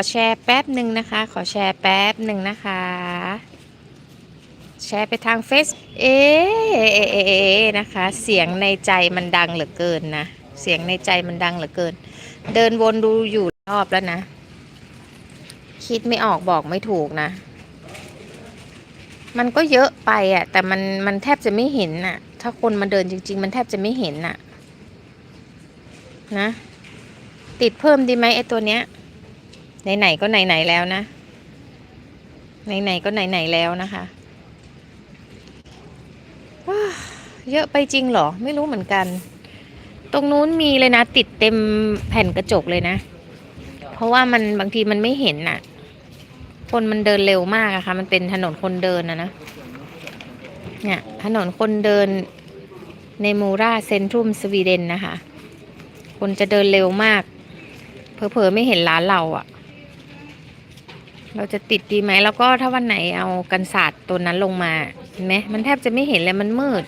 ขอแชร์แป๊บหนึ่งนะคะ ขอแชร์แป๊บหนึ่งนะคะ แชร์ไปทางเฟซเอ๊ะเอเอเอนะคะ เสียงในใจมันดังเหลือเกินนะ เสียงในใจมันดังเหลือเกิน เดินวนดูอยู่รอบแล้วนะ คิดไม่ออกบอกไม่ถูกนะ มันก็เยอะไปอะ แต่มันมันแทบจะไม่เห็นน่ะ ถ้าคนมาเดินจริง ๆ มันแทบจะไม่เห็นน่ะ นะ ติดเพิ่มดีไหมไอ้ตัวเนี้ย ไหนๆก็ไหนๆแล้วนะ ไหนๆก็ไหนๆแล้วนะคะว้าเยอะไปจริงเหรอ ไม่รู้เหมือนกัน ตรงนู้นมีเลยนะ ติดเต็มแผ่นกระจกเลยนะ เพราะว่ามันบางทีมันไม่เห็นน่ะ คนมันเดินเร็วมากอะค่ะ มันเป็นถนนคนเดินนะนะ เนี่ย ถนนคนเดินในมูราเซนทรุมสวีเดนนะคะ คนจะเดินเร็วมากเพอเพอๆไม่เห็นร้านเราอะ เราจะติดดีไหมแล้วก็ถ้าวันไหนเอากันศาสตร์ตัวนั้นลงมาเห็นไหมมันแทบจะไม่เห็นเลยมันมืด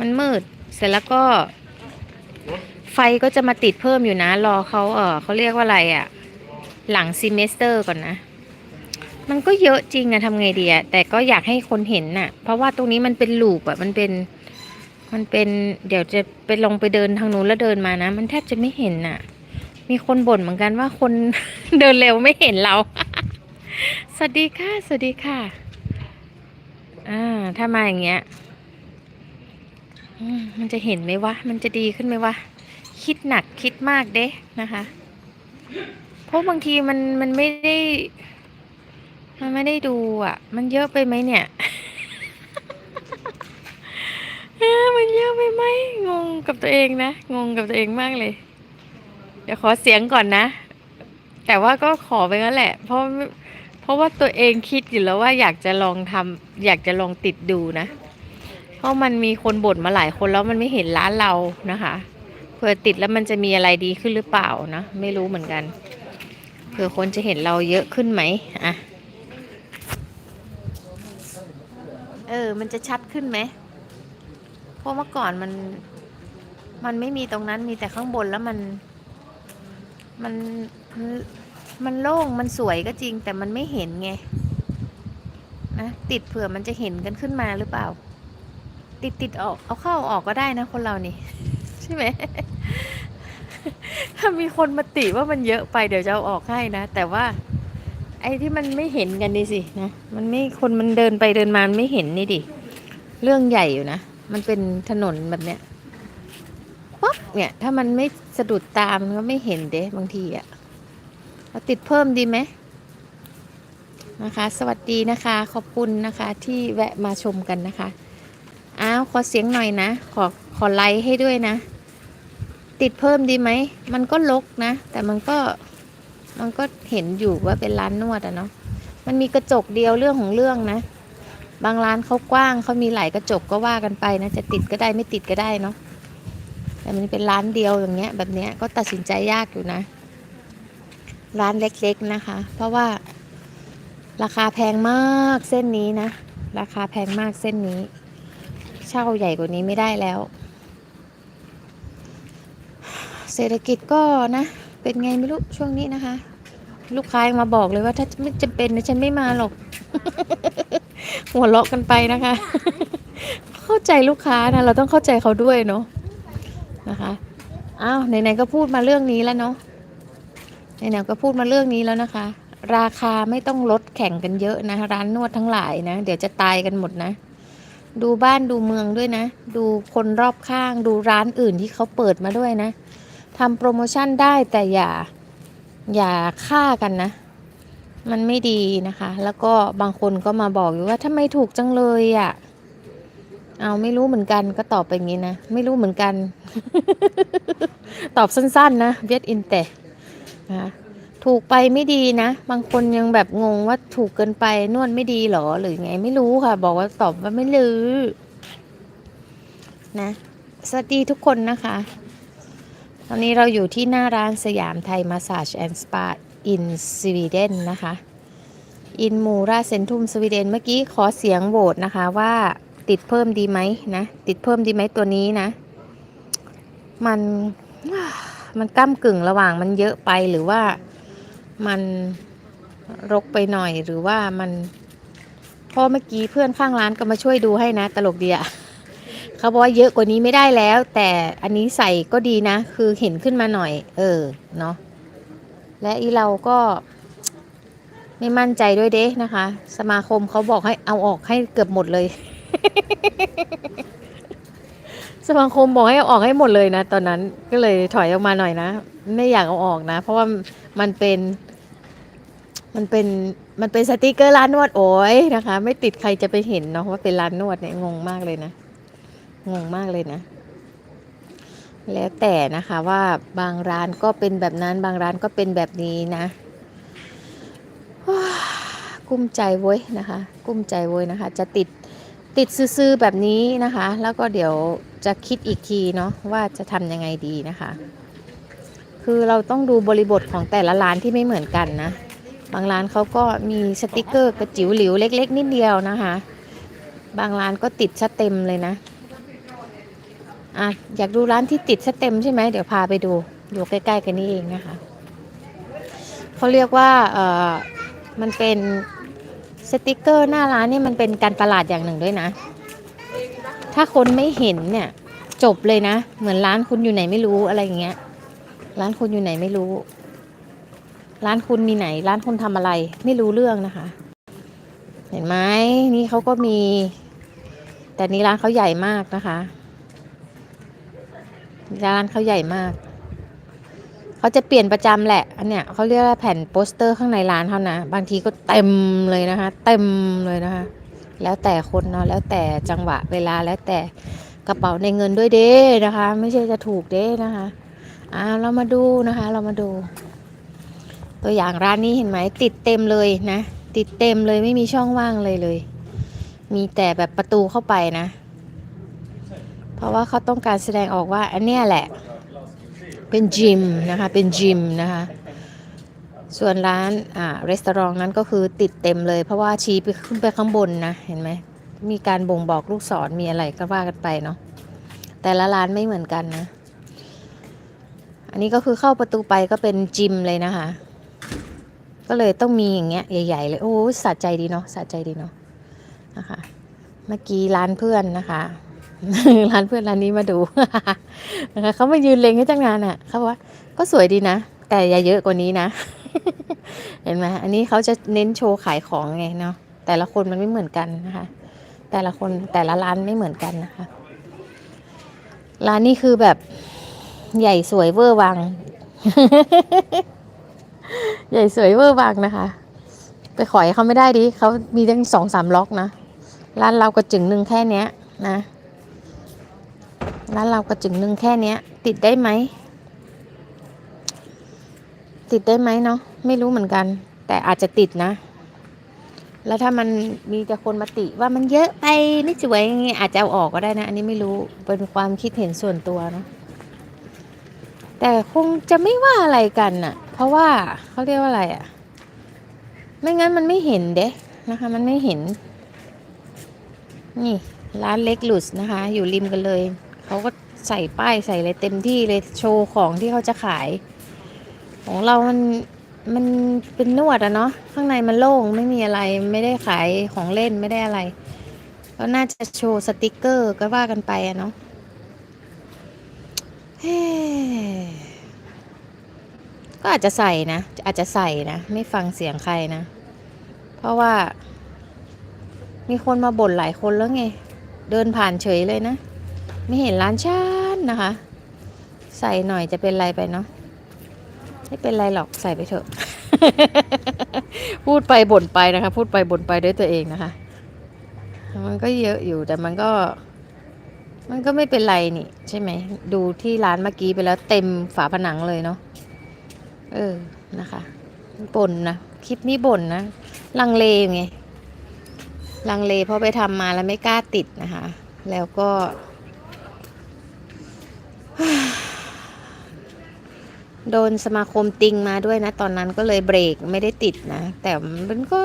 มันมืด เสร็จแล้วก็ ไฟก็จะมาติดเพิ่มอยู่นะ รอเขาเออเขาเรียกว่าอะไรอะหลังซีเมสเตอร์ก่อนนะ มันก็เยอะจริงอะทำไงดีอะแต่ก็อยากให้คนเห็นน่ะ เพราะว่าตรงนี้มันเป็นลูปอะมันเป็นมันเป็นเดี๋ยวจะไปลงไปเดินทางนู้นแล้วเดินมานะ มันแทบจะไม่เห็นน่ะ มีคนบ่นเหมือนกันว่าคนเดินเร็วไม่เห็นเรา สวัสดีค่ะ สวัสดีค่ะ อ่า ถ้ามาอย่างเงี้ยมันจะเห็นไหมวะ มันจะดีขึ้นไหมวะ คิดหนักคิดมากเด้นะคะ เพราะบางทีมันมันไม่ได้ มันไม่ได้ดูอะ มันเยอะไปไหมเนี่ยมันเยอะไปไหมงงกับตัวเองนะ งงกับตัวเองมากเลย เดี๋ยวขอเสียงก่อนนะ แต่ว่าก็ขอไปงั้นแหละ เพราะเพราะว่าตัวเองคิดอยู่แล้วว่าอยากจะลองทำอยากจะลองติดดูนะ เพราะมันมีคนบ่นมาหลายคนแล้วมันไม่เห็นร้านเรานะคะเผื่อติดแล้วมันจะมีอะไรดีขึ้นหรือเปล่านะไม่รู้เหมือนกันเผื่อคนจะเห็นเราเยอะขึ้นไหมอะเออ มันจะชัดขึ้นไหมเพราะเมื่อก่อนมัน มันไม่มีตรงนั้นมีแต่ข้างบนแล้วมัน มันมันโล่งมันสวยก็จริง แต่มันไม่เห็นไงนะติดเผื่อมันจะเห็นกันขึ้นมาหรือเปล่า ติดติดออกเอาเข้าเอาออกก็ได้นะคนเรานี่ ใช่ไหมถ้ามีคนมาติว่ามันเยอะไปเดี๋ยวจะเอาออกให้นะ แต่ว่า ไอ้ที่มันไม่เห็นกันนี่สินะมันไม่คนมันเดินไปเดินมาไม่เห็นนี่ดิเรื่องใหญ่อยู่นะ มันเป็นถนนแบบเนี้ย ป๊บเนี่ย ถ้ามันไม่สะดุดตามันก็ไม่เห็นเด้บางทีอะเราติดเพิ่มดีไหมนะคะ สวัสดีนะคะ ขอบคุณนะคะที่แวะมาชมกันนะคะ อ้าว ขอเสียงหน่อยนะ ขอขอไลค์ให้ด้วยนะ ติดเพิ่มดีไหม มันก็ลกนะ แต่มันก็มันก็เห็นอยู่ว่าเป็นร้านนวดอะเนาะ มันมีกระจกเดียวเรื่องของเรื่องนะ บางร้านเขากว้างเขามีหลายกระจกก็ว่ากันไปนะ จะติดก็ได้ไม่ติดก็ได้เนาะ แต่มันเป็นร้านเดียวอย่างเงี้ย แบบเนี้ยก็ตัดสินใจยากอยู่นะ ร้านเล็กๆนะคะ เพราะว่า ราคาแพงมากเส้นนี้นะ ราคาแพงมากเส้นนี้ เช่าใหญ่กว่านี้ไม่ได้แล้ว เศรษฐกิจก็นะ เป็นไงไม่รู้ช่วงนี้นะคะ ลูกค้ายังมาบอกเลยว่าถ้าไม่จำเป็นนะฉันไม่มาหรอก หัวเราะกันไปนะคะ เข้าใจลูกค้านะ เราต้องเข้าใจเขาด้วยเนาะ นะคะอ้าวไหนๆก็พูดมาเรื่องนี้แล้วเนาะไหนๆก็พูดมาเรื่องนี้แล้วนะคะ ราคาไม่ต้องลดแข่งกันเยอะนะร้านนวดทั้งหลายนะ เดี๋ยวจะตายกันหมดนะ ดูบ้านดูเมืองด้วยนะ ดูคนรอบข้างดูร้านอื่นที่เขาเปิดมาด้วยนะทำโปรโมชั่นได้แต่อย่าอย่าฆ่ากันนะ มันไม่ดีนะคะ แล้วก็บางคนก็มาบอกอยู่ว่าทำไมถูกจังเลยอะ่ะ เอาไม่รู้เหมือนกันก็ตอบไปอย่างนี้นะ ไม่รู้เหมือนกัน ตอบสั้น ๆ นะเวียดอินเตนะคะถูกไปไม่ดีนะ บางคนยังแบบงงว่าถูกเกินไปนวดไม่ดีหรอ หรือไงไม่รู้ค่ะ บอกว่าตอบว่าไม่รู้นะ สวัสดีทุกคนนะคะ ตอนนี้เราอยู่ที่หน้าร้านสยามไทยมาส a า e แอนด์สปาอินสวีเดนนะคะ อินมูราเซนทุมสวีเดนเมื่อกี้ขอเสียงโหวตนะคะว่า ติดเพิ่มดีไหมนะ ติดเพิ่มดีไหมตัวนี้นะ มันมันก้ากึ่งระหว่างมันเยอะไปหรือว่ามันรกไปหน่อยหรือว่ามันพราะเมื่อกี้เพื่อนข้างร้านก็มาช่วยดูให้นะ ตลกดีอะเขาบอกว่าเยอะกว่านี้ไม่ได้แล้ว แต่อันนี้ใส่ก็ดีนะ คือเห็นขึ้นมาหน่อย เออเนาะและอีเราก็ ไม่มั่นใจด้วยเด้นะคะ สมาคมเขาบอกให้เอาออกให้เกือบหมดเลย สมาคมบอกให้เอาออกให้หมดเลยนะ ตอนนั้นก็เลยถอยออกมาหน่อยนะ ไม่อยากเอาออกนะ เพราะว่ามันเป็น มันเป็นมันเป็นสติกเกอร์ร้านนวดโอ้ยนะคะ ไม่ติดใครจะไปเห็นเนาะว่าเป็นร้านนวดเนี่ยงงมากเลยนะงงมากเลยนะ แล้วแต่นะคะว่าบางร้านก็เป็นแบบนั้น บางร้านก็เป็นแบบนี้นะกุ้มใจเว้ยนะคะ กุ้มใจเว้ยนะคะ จะติด ติดซื่อๆแบบนี้นะคะ แล้วก็เดี๋ยวจะคิดอีกทีเนาะว่าจะทำยังไงดีนะคะ คือเราต้องดูบริบทของแต่ละร้านที่ไม่เหมือนกันนะ บางร้านเขาก็มีสติกเกอร์กระจิ๋วหลิวเล็ก ๆ นิดเดียวนะคะ บางร้านก็ติดซะเต็มเลยนะอะอยากดูร้านที่ติดซะเต็มใช่ไหมเดี๋ยวพาไปดูอยู่ใกล้ๆกันนี่เองนะคะเขาเรียกว่าเออมันเป็น สติกเกอร์หน้าร้านนี่มันเป็นการตลาดอย่างหนึ่งด้วยนะ ถ้าคนไม่เห็นเนี่ย จบเลยนะ เหมือนร้านคุณอยู่ไหนไม่รู้อะไรอย่างเงี้ย ร้านคุณอยู่ไหนไม่รู้ ร้านคุณมีไหน ร้านคุณทำอะไร ไม่รู้เรื่องนะคะ เห็นไหมนี่เขาก็มี แต่นี้ร้านเขาใหญ่มากนะคะ ร้านเขาใหญ่มาก เขาจะเปลี่ยนประจำแหละ อันเนี้ยเขาเรียกว่าแผ่นโปสเตอร์ข้างในร้านเขานะ บางทีก็เต็มเลยนะคะ เต็มเลยนะคะ แล้วแต่คนเนาะ แล้วแต่จังหวะเวลา แล้วแต่กระเป๋าในเงินด้วยเด้นะคะ ไม่ใช่จะถูกเด้นะคะ อ่า เรามาดูนะคะ เรามาดู ตัวอย่างร้านนี้เห็นไหม ติดเต็มเลยนะ ติดเต็มเลยไม่มีช่องว่างเลยเลย มีแต่แบบประตูเข้าไปนะ เพราะว่าเขาต้องการแสดงออกว่าอันเนี้ยแหละ เป็นจิมนะคะ เป็นจิมนะคะ ส่วนร้านอ่ารีสอร์ทนั้นก็คือติดเต็มเลย เพราะว่าชี้ไปขึ้นไปข้างบนนะ เห็นไหม มีการบ่งบอกลูกศรมีอะไรก็ว่ากันไปเนาะ แต่ละร้านไม่เหมือนกันนะ อันนี้ก็คือเข้าประตูไปก็เป็นจิมเลยนะคะ ก็เลยต้องมีอย่างเงี้ยใหญ่ ๆ เลย โอ้สะใจดีเนาะสะใจดีเนาะนะคะ เมื่อกี้ร้านเพื่อนนะคะ ร้านเพื่อนร้านนี้มาดูนะคะเขามายืนเล็งให้ตั้งนานอะเขาบอกว่าก็สวยดีนะ แต่อย่าเยอะกว่านี้นะ เห็นไหมอันนี้เขาจะเน้นโชว์ขายของไงเนาะแต่ละคนมันไม่เหมือนกันนะคะ แต่ละคนแต่ละร้านไม่เหมือนกันนะคะ ร้านนี้คือแบบใหญ่สวยเวอร์วัง ใหญ่สวยเวอร์วังนะคะ ไปขอยเขาไม่ได้ดิเขามีตั้งสองสามล็อกนะ ร้านเรากระจึงหนึ่งแค่เนี้ยนะ ร้านเรากระจึงหนึ่งแค่เนี้ย ติดได้ไหม ติดได้ไหมเนาะไม่รู้เหมือนกัน แต่อาจจะติดนะ แล้วถ้ามันมีแต่คนมาติว่ามันเยอะไปไม่สวยอย่างเงี้ยอาจจะเอาออกก็ได้นะ อันนี้ไม่รู้เป็นความคิดเห็นส่วนตัวเนาะแต่คงจะไม่ว่าอะไรกันน่ะ เพราะว่าเขาเรียกว่าอะไรอะ่ะ ไม่งั้นมันไม่เห็นเด้นะคะ มันไม่เห็น นี่ร้านเล็กหลุสนะคะ อยู่ริมกันเลย เขาก็ใส่ป้ายใส่อะไรเต็มที่เลยโชว์ของที่เขาจะขาย ของเรามันมันเป็นนวดอะเนาะข้างในมันโล่งไม่มีอะไรไม่ได้ขายของเล่นไม่ได้อะไรก็น่าจะโชว์สติกเกอร์ก็ว่ากันไปอะเนาะเฮ้ก็อาจจะใส่นะ อาจจะใส่นะ ไม่ฟังเสียงใครนะ เพราะว่า มีคนมาบ่นหลายคนแล้วไง เดินผ่านเฉยเลยนะ ไม่เห็นร้านชานนะคะ ใส่หน่อยจะเป็นไรไปเนาะไม่เป็นไรหรอกใส่ไปเถอะ พูดไปบ่นไปนะคะ พูดไปบ่นไปด้วยตัวเองนะคะ มันก็เยอะอยู่แต่มันก็ มันก็ไม่เป็นไรนี่ ใช่ไหม ดูที่ร้านเมื่อกี้ไปแล้วเต็มฝาผนังเลยเนาะเออนะคะบ่นนะคลิปนี้บ่นนะลังเลไงลังเลเพราะไปทำมาแล้วไม่กล้าติดนะคะ แล้วก็ โดนสมาคมติงมาด้วยนะ ตอนนั้นก็เลยเบรกไม่ได้ติดนะ แต่มันก็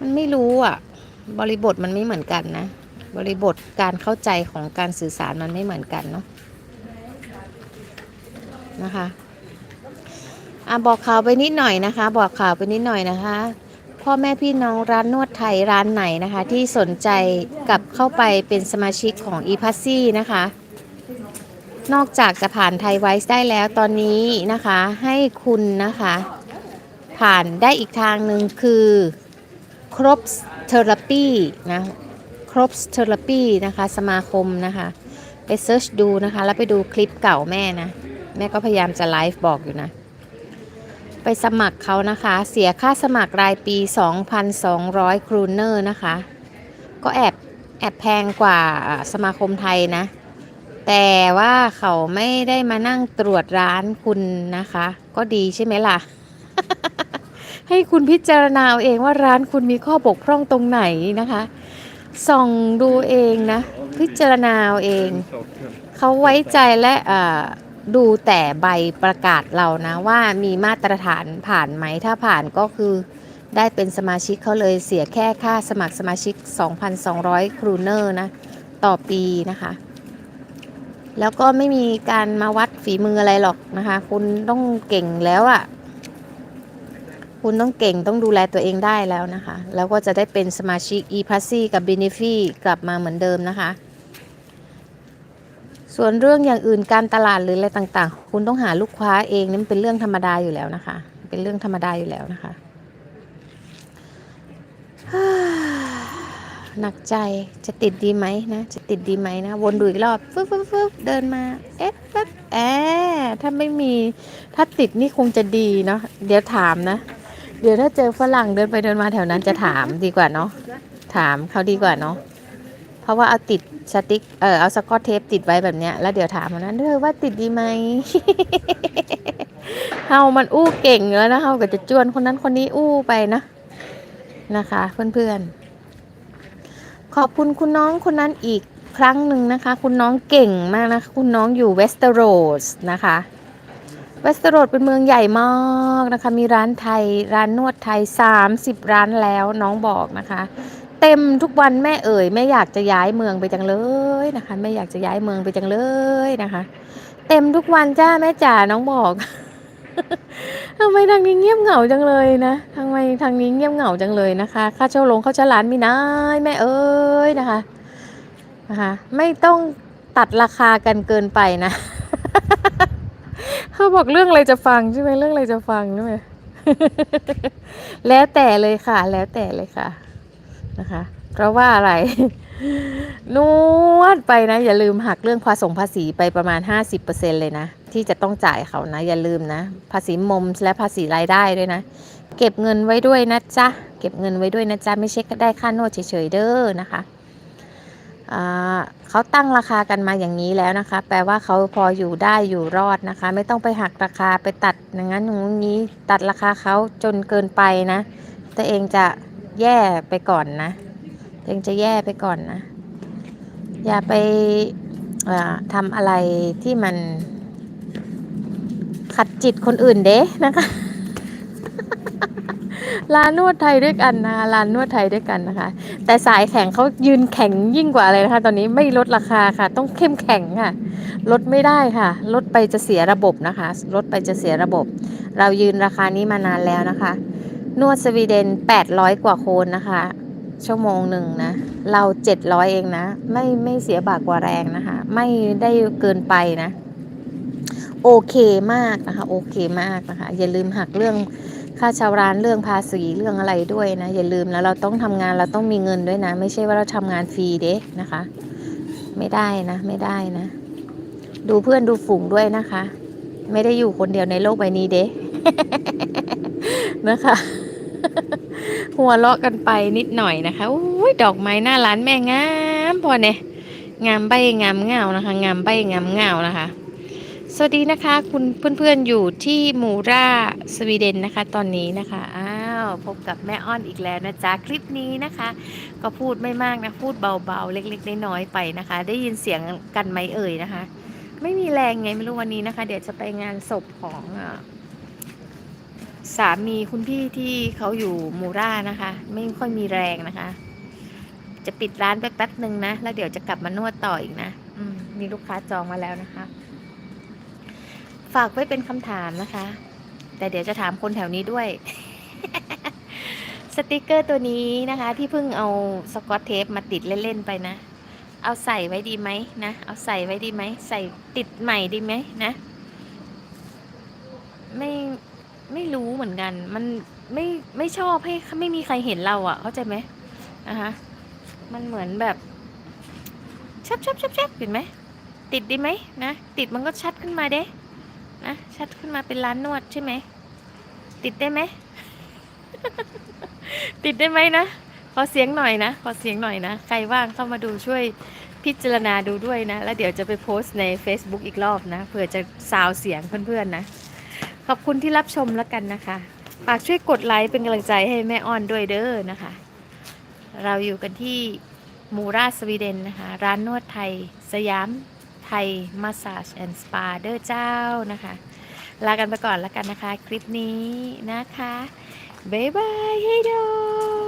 มันไม่รู้อะ บริบทมันไม่เหมือนกันนะ บริบทการเข้าใจของการสื่อสารมันไม่เหมือนกันเนาะนะคะอะบอกข่าวไปนิดหน่อยนะคะ บอกข่าวไปนิดหน่อยนะคะ พ่อแม่พี่น้องร้านนวดไทยร้านไหนนะคะ ที่สนใจกลับเข้าไปเป็นสมาชิกของ e p a s s y นะคะ นอกจากจะผ่านไทยไวส์ได้แล้วตอนนี้นะคะให้คุณนะคะ ผ่านได้อีกทางหนึ่งคือครบเทอราปีนะครบเทอราปีนะคะสมาคมนะคะ ไปเซิร์ชดูนะคะ แล้วไปดูคลิปเก่าแม่นะ แม่ก็พยายามจะไลฟ์บอกอยู่นะ ไปสมัครเขานะคะ เสียค่าสมัครรายปี 2,200 ครูเนอร์นะคะ ก็แอบแอบแพงกว่าสมาคมไทยนะ แต่ว่าเขาไม่ได้มานั่งตรวจร้านคุณนะคะ ก็ดีใช่ไหมล่ะ ให้คุณพิจารณาเอาเองว่าร้านคุณมีข้อบกพร่องตรงไหนนะคะ ส่องดูเองนะ พิจารณาเอาเอง เขาไว้ใจและดูแต่ใบประกาศเรานะ ว่ามีมาตรฐานผ่านไหมถ้าผ่านก็คือได้เป็นสมาชิกเขาเลยเสียแค่ค่าสมัครสมาชิก 2,200 ครูเนอร์นะ ต่อปีนะคะ แล้วก็ไม่มีการมาวัดฝีมืออะไรหรอกนะคะ คุณต้องเก่งแล้วอะ่ะ คุณต้องเก่งต้องดูแลตัวเองได้แล้วนะคะ แล้วก็จะได้เป็นสมาชิก e p a s s y กับ b e n e f i กลับมาเหมือนเดิมนะคะ ส่วนเรื่องอย่างอื่นการตลาดหรืออะไรต่างๆ คุณต้องหาลูกค้าเองนี่มันเป็นเรื่องธรรมดาอยู่แล้วนะคะ เป็นเรื่องธรรมดาอยู่แล้วนะคะ หนักใจจะติดดีไหมนะ จะติดดีไหมนะ วนดูอีกรอบฟึ๊บฟึ๊บฟึ๊บเดินมาเอ๊ะฟึบแอบถ้าไม่มีถ้าติดนี่คงจะดีเนาะเดี๋ยวถามนะ เดี๋ยวถ้าเจอฝรั่งเดินไปเดินมาแถวนั้นจะถามดีกว่าเนาะถามเขาดีกว่าเนาะเพราะว่าเอาติดสติ๊กเออเอาสกอตเทปติดไว้แบบเนี้ยแล้วเดี๋ยวถามมันนะเธอว่าติดดีไหมเฮามันอู้เก่งแล้วนะเฮาก็จะจวนคนนั้นคนนี้อู้ไปนะนะคะ เพื่อนๆ ขอบคุณคุณน้องคนนั้นอีกครั้งหนึ่งนะคะ คุณน้องเก่งมากนะคะ คุณน้องอยู่เวสเตอร์โรสนะคะเวสเตอร์โรสเป็นเมืองใหญ่มากนะคะ มีร้านไทยร้านนวดไทย 30 ร้านแล้วน้องบอกนะคะ เต็มทุกวันแม่เอ่ยแม่อยากจะย้ายเมืองไปจังเลยนะคะแม่อยากจะย้ายเมืองไปจังเลยนะคะ เต็มทุกวันจ้าแม่จ๋าน้องบอก ทำไมทางนี้เงียบเหงาจังเลยนะทำไมทางนี้เงียบเหงาจังเลยนะคะ ค่าเช่าลงเขาเช่าร้านมีน้อยแม่เอ้ยนะคะนะคะไม่ต้องตัดราคากันเกินไปนะเขาบอกเรื่องอะไรจะฟังใช่ไหมเรื่องอะไรจะฟังใช่ไหมแล้วแต่เลยค่ะ แล้วแต่เลยค่ะนะคะ เพราะว่าอะไร นวดไปนะ อย่าลืมหักเรื่องภาษงภาษีไปประมาณ 50%เลยนะ ที่จะต้องจ่ายเขานะ อย่าลืมนะ ภาษีมมและภาษีรายได้ด้วยนะ เก็บเงินไว้ด้วยนะจ๊ะ เก็บเงินไว้ด้วยนะจ๊ะ ไม่ใช่ได้ค่านวดเฉยๆเด้อนะคะเขาตั้งราคากันมาอย่างนี้แล้วนะคะ แปลว่าเขาพออยู่ได้อยู่รอดนะคะ ไม่ต้องไปหักราคาไปตัดอย่างนั้นอย่างนี้ตัดราคาเขาจนเกินไปนะ ตัวเองจะแย่ไปก่อนนะ ตังจะแย่ไปก่อนนะ อย่าไปทำอะไรที่มัน ขัดจิตคนอื่นเด้นะคะร้านนวดไทยด้วยกันนะคะร้านนวดไทยด้วยกันนะคะ แต่สายแข็งเขายืนแข็งยิ่งกว่าอะไรนะคะ ตอนนี้ไม่ลดราคาค่ะ ต้องเข้มแข็งค่ะ ลดไม่ได้ค่ะ ลดไปจะเสียระบบนะคะ ลดไปจะเสียระบบ เรายืนราคานี้มานานแล้วนะคะ นวดสวีเดน 800 กว่าโคนนะคะ ชั่วโมงหนึ่งนะ เรา700เองนะ ไม่ไม่เสียบากกว่าแรงนะคะ ไม่ได้เกินไปนะ โอเคมากนะคะ โอเคมากนะคะ อย่าลืมหักเรื่องค่าชาวร้านเรื่องภาษีเรื่องอะไรด้วยนะ อย่าลืมนะเราต้องทำงานเราต้องมีเงินด้วยนะ ไม่ใช่ว่าเราทำงานฟรีเด้นะคะ ไม่ได้นะ ไม่ได้นะ ดูเพื่อนดูฝูงด้วยนะคะ ไม่ได้อยู่คนเดียวในโลกใบนี้เด้นะคะ หัวเราะกันไปนิดหน่อยนะคะอุ้ยดอกไม้หน้าร้านแม่งามพอเนี่ยงามใบงามเงานะคะ งามใบงามเงานะคะ สวัสดีนะคะ คุณเพื่อนๆอยู่ที่มูราสวีเดนนะคะ ตอนนี้นะคะอ้าวพบกับแม่อ้อนอีกแล้วนะจ๊ะคลิปนี้นะคะ ก็พูดไม่มากนะพูดเบาๆ เล็กๆน้อยๆไปนะคะ ได้ยินเสียงกันไหมเอ่ยนะคะ ไม่มีแรงไงไม่รู้วันนี้นะคะ เดี๋ยวจะไปงานศพของ สามีคุณพี่ที่เขาอยู่มูรานะคะ ไม่ค่อยมีแรงนะคะ จะปิดร้านไปแป๊บหนึ่งนะ แล้วเดี๋ยวจะกลับมานวดต่ออีกนะอืมมีลูกค้าจองมาแล้วนะคะ ฝากไว้เป็นคำถามนะคะ แต่เดี๋ยวจะถามคนแถวนี้ด้วย สติกเกอร์ตัวนี้นะคะ ที่เพิ่งเอาสกอตเทปมาติดเล่นๆไปนะ เอาใส่ไว้ดีไหมนะ เอาใส่ไว้ดีไหม ใส่ติดใหม่ดีไหมนะ ไม่ ไม่รู้เหมือนกัน มันไม่ไม่ชอบให้ไม่มีใครเห็นเราอะ่ะ เข้าใจไหมนะคะมันเหมือนแบบชับชับชับชับเห็นไหมติดดีไหมนะติดมันก็ชัดขึ้นมาเด้นะชัดขึ้นมาเป็นร้านนวดใช่ไหมติดได้ไหมติดได้ไหมนะขอเสียงหน่อยนะขอเสียงหน่อยนะใครว่างเข้ามาดูช่วยพิจารณาดูด้วยนะ แล้วเดี๋ยวจะไปโพสต์ใน Facebook อีกรอบนะเผื่อจะซาวเสียงเพื่อนๆนะ ขอบคุณที่รับชมแล้วกันนะคะฝากช่วยกดไลค์เป็นกำลังใจให้แม่อ้อนด้วยเด้อนะคะ เราอยู่กันที่มูราสวีเดนนะคะ ร้านนวดไทย สยามไทยมาสซาจแอนด์สปาเด้อเจ้านะคะ ลากันไปก่อนแล้วกันนะคะ คลิปนี้นะคะ บ๊ายบายให้ดอ